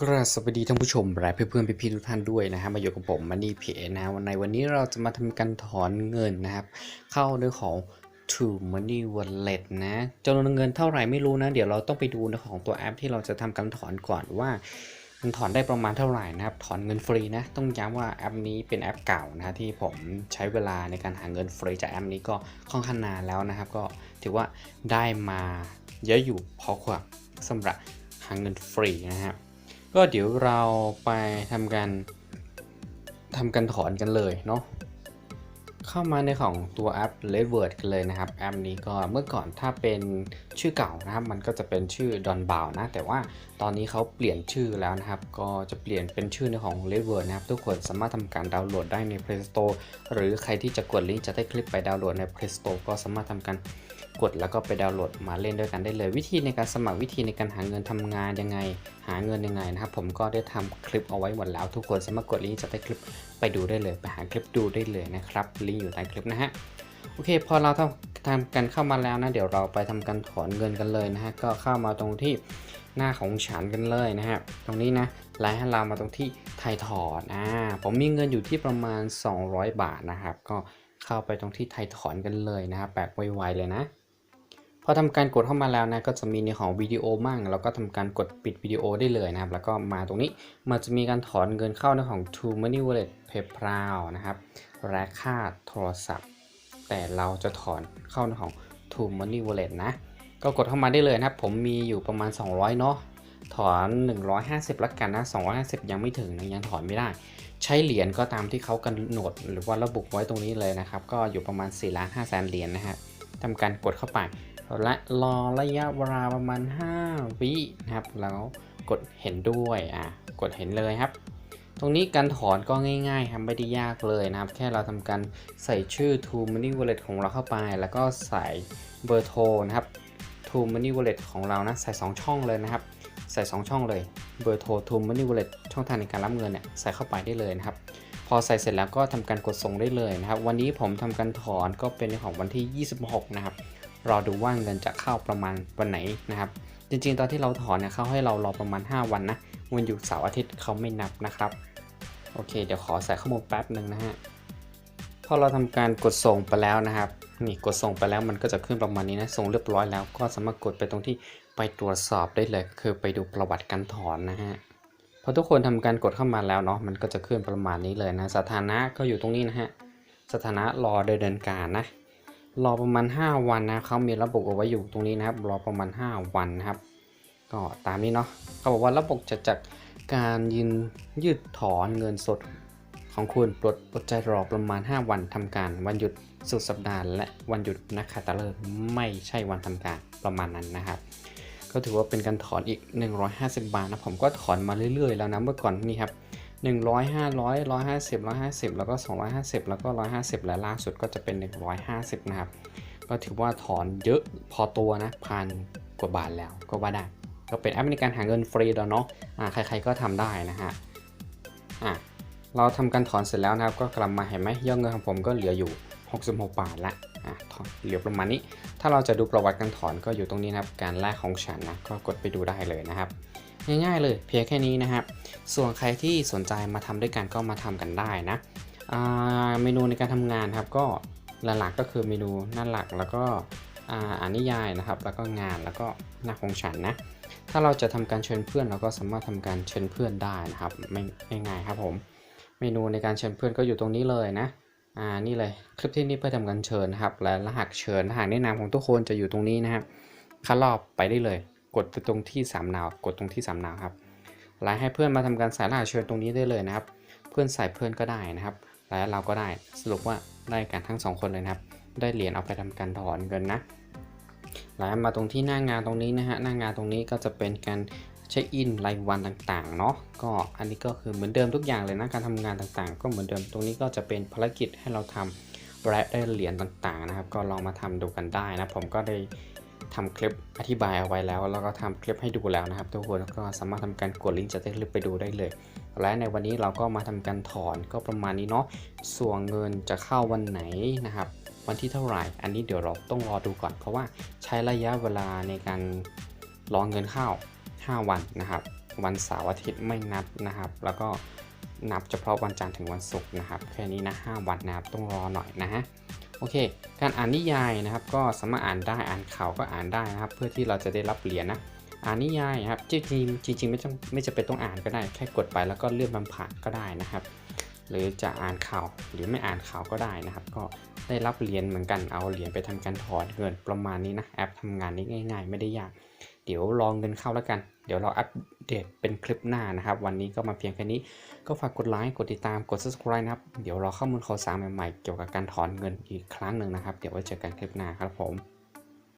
กราบสวัสดีท่านผู้ชมและเพื่อนๆพี่ๆทุกท่านด้วยนะฮะมาอยู่กับผมมันนี่เพนะวันในวันนี้เราจะมาทำการถอนเงินนะครับ เข้าด้วยของ True Money Wallet นะจำนวนเงินเท่าไหร่ไม่รู้นะ เดี๋ยวเราต้องไปดูในของตัวแอปที่เราจะทำการถอนก่อนว่า มันถอนได้ประมาณเท่าไหร่นะครับ ถอนเงินฟรีนะ ต้องย้ำว่าแอปนี้เป็นแอปเก่านะที่ผมใช้เวลาในการหาเงินฟรีจากแอปนี้ก็ค่อนข้างนานแล้วนะครับ ก็ถือว่าได้มาเยอะอยู่พอควรสำหรับหาเงินฟรีนะครับ ก็เดี๋ยวเราไปทำการทำการถอนกันเลยเนาะเข้ามาในของตัวแอป l e v e r d กันเลยนะครับ แอปนี้ก็เมื่อก่อนถ้าเป็นชื่อเก่านะครับ มันก็จะเป็นชื่อ Don b o w นะ แต่ว่าตอนนี้เขาเปลี่ยนชื่อแล้วนะครับ ก็จะเปลี่ยนเป็นชื่อในของ l e v e r d นะครับ ทุกคนสามารถทำการดาวน์โหลดได้ใน Play Store หรือใครที่จะกดลิงก์จะได้คลิปไปดาวน์โหลดใน Play Store ก็สามารถทำการกดแล้วก็ไปดาวน์โหลดมาเล่นด้วยกันได้เลย วิธีในการสมัครวิธีในการหาเงินทำงานยังไง หาเงินยังไงนะครับ ผมก็ได้ทำคลิปเอาไว้หมดแล้ว ทุกคนสามารถกดลิงก์จะได้คลิปไปดูได้เลย ไปหาคลิปดูได้เลยนะครับลิงก์อยู่ใต้คลิปนะฮะโอเค พอเราทำทำกันเข้ามาแล้วนะ เดี๋ยวเราไปทำการถอนเงินกันเลยนะฮะก็เข้ามาตรงที่หน้าของฉันกันเลยนะฮะตรงนี้นะไลน์ให้เรามาตรงที่ไทยถอนอ่าผมมีเงินอยู่ที่ประมาณ 200 บาทนะครับ ก็เข้าไปตรงที่ไทยถอนกันเลยนะครับแบบไวๆเลยนะ พอทำการกดเข้ามาแล้วนะก็จะมีในของวิดีโอมั่งแล้วก็ทำการกดปิดวิดีโอได้เลยนะครับ แล้วก็มาตรงนี้มันจะมีการถอนเงินเข้าในของ True Money Wallet PayPal นะครับและค่าโทรศัพท์ แต่เราจะถอนเข้าในของ True Money Wallet นะ ก็กดเข้ามาได้เลยนะครับ ผมมีอยู่ประมาณ 200 เนาะถอน 150ละกันนะ 250 ยังไม่ถึงนะยังถอนไม่ได้ ใช้เหรียญก็ตามที่เขากำหนดหรือว่าระบุไว้ตรงนี้เลยนะครับ ก็อยู่ประมาณ4ล้าน5แสนเหรียญนะฮะ ทำการกดเข้าไปและรอระยะเวลาประมาณ 5 วินะครับ แล้วกดเห็นด้วยอะกดเห็นเลยครับ ตรงนี้การถอนก็ง่ายๆครับไม่ได้ยากเลยนะครับ แค่เราทำการใส่ชื่อ True Money Wallet ของเราเข้าไป แล้วก็ใส่เบอร์โทรนะครับ True Money Wallet ของเรานะใส่ 2 ช่องเลยนะครับ ใส่ 2 ช่องเลยเบอร์โทร True Money Wallet ช่องทางในการรับเงินเนี่ยใส่เข้าไปได้เลยนะครับ พอใส่เสร็จแล้วก็ทำการกดส่งได้เลยนะครับ วันนี้ผมทำการถอนก็เป็นในของวันที่ 26 นะครับ รอดูว่าเงินจะเข้าประมาณวันไหนนะครับ จริงๆ ตอนที่เราถอนเนี่ยเขาให้เรารอประมาณ 5 วันนะวันหยุดเสาร์อาทิตย์เขาไม่นับนะครับ โอเค เดี๋ยวขอใส่ข้อมูลแป๊บหนึ่งนะฮะ พอเราทำการกดส่งไปแล้วนะครับ นี่กดส่งไปแล้วมันก็จะขึ้นประมาณนี้นะ ส่งเรียบร้อยแล้วก็สามารถกดไปตรงที่ไปตรวจสอบได้เลยคือไปดูประวัติการถอนนะฮะ พอทุกคนทำการกดเข้ามาแล้วเนาะมันก็จะขึ้นประมาณนี้เลยนะ สถานะก็อยู่ตรงนี้นะฮะสถานะรอดำเนินการนะ รอประมาณ 5 วันนะเขามีระบบเอาไว้อยู่ตรงนี้นะครับ รอประมาณ 5 วันนะครับ ก็ตามนี้เนาะเขาบอกว่าระบบจะจัดการยืนยืดถอนเงินสดของคุณปลดอดใจรอประมาณ 5 วันทำการ วันหยุดสุดสัปดาห์และวันหยุดนักขัตฤกษ์ไม่ใช่วันทำการประมาณนั้นนะครับ ก็ถือว่าเป็นการถอนอีก 150 บาทนะผมก็ถอนมาเรื่อยๆ แล้วนะเมื่อก่อนนี่ครับ100 500 150 150 แล้วก็ 250 แล้วก็ 150 และล่าสุดก็จะเป็น 150 นะครับ ก็ถือว่าถอนเยอะพอตัวนะพันกว่าบาทแล้วก็ว่าได้ก็เป็นแอปในการหาเงินฟรีแล้วเนาะอ่าใครๆก็ทำได้นะฮะอะเราทำการถอนเสร็จแล้วนะครับ ก็กลับมาเห็นไหมยอดเงินของผมก็เหลืออยู่ 66 บาทละ อะถอนเหลือประมาณนี้ ถ้าเราจะดูประวัติการถอนก็อยู่ตรงนี้นะครับ การแลกของฉันนะก็กดไปดูได้เลยนะครับ ง่ายๆเลยเพียงแค่นี้นะครับ ส่วนใครที่สนใจมาทำด้วยกันก็มาทำกันได้นะเมนูในการทำงานครับก็หลักๆก็คือเมนูหน้าหลักแล้วก็อ่าอ่านนิยายนะครับ แล้วก็งานแล้วก็หน้าของฉันนะถ้าเราจะทำการเชิญเพื่อนเราก็สามารถทำการเชิญเพื่อนได้นะครับไม่ง่ายครับผม เมนูในการเชิญเพื่อนก็อยู่ตรงนี้เลยนะ อ่านี่เลยคลิปที่นี่เพื่อทำการเชิญนะครับ และรหัสเชิญรหัสแนะนำของทุกคนจะอยู่ตรงนี้นะครับคัดรอบไปได้เลย กดไปตรงที่สามนาวกดตรงที่สามนาวครับไลน์ให้เพื่อนมาทำการใส่รหัสเชิญตรงนี้ได้เลยนะครับ เพื่อนใส่เพื่อนก็ได้นะครับและเราก็ได้สรุปว่าได้กันทั้งสองคนเลยนะครับ ได้เหรียญเอาไปทำการถอนเงินนะแล้วมาตรงที่หน้างานตรงนี้นะฮะหน้างานตรงนี้ก็จะเป็นการ เช็คอินรายวันต่างๆเนาะก็อันนี้ก็คือเหมือนเดิมทุกอย่างเลยนะการทำงานต่างๆ ก็เหมือนเดิมตรงนี้ก็จะเป็นภารกิจให้เราทำและได้เหรียญต่างๆนะครับ ก็ลองมาทำดูกันได้นะผมก็ได้ทำคลิปอธิบายเอาไว้แล้ว แล้วก็ทำคลิปให้ดูแล้วนะครับ ทุกคนแล้วก็สามารถทำการกดลิงก์จากใต้คลิปไปดูได้เลย และในวันนี้เราก็มาทำการถอนก็ประมาณนี้เนาะส่วนเงินจะเข้าวันไหนนะครับ วันที่เท่าไหร่ อันนี้เดี๋ยวเราต้องรอดูก่อน เพราะว่าใช้ระยะเวลาในการรอเงินเข้า 5 วันนะครับ วันเสาร์อาทิตย์ไม่นับนะครับ แล้วก็นับเฉพาะวันจันทร์ถึงวันศุกร์นะครับ แค่นี้นะ5วันนะครับต้องรอหน่อยนะฮะโอเค การอ่านนิยายนะครับ ก็สามารถอ่านได้อ่านข่าวก็อ่านได้นะครับ เพื่อที่เราจะได้รับเหรียญนะอ่านนิยายครับจริงจริงไม่ต้องไม่จะเป็นต้องอ่านก็ได้ แค่กดไปแล้วก็เลื่อนมันผ่านก็ได้นะครับ หรือจะอ่านข่าวหรือไม่อ่านข่าวก็ได้นะครับ ก็ได้รับเหรียญเหมือนกันเอาเหรียญไปทำการถอนเงินประมาณนี้นะแอปทำงานนี้ง่าย ๆ ไม่ได้ยาก เดี๋ยวรองเงินเข้าแล้วกัน เดี๋ยวเราอัปเดตเป็นคลิปหน้านะครับ วันนี้ก็มาเพียงแค่นี้ ก็ฝากกดไลค์ กดติดตาม กด subscribe นะครับ เดี๋ยวรอข้อมูลข่าวสารใหม่ๆ เกี่ยวกับการถอนเงินอีกครั้งหนึ่งนะครับ เดี๋ยวไว้เจอกันคลิปหน้าครับผม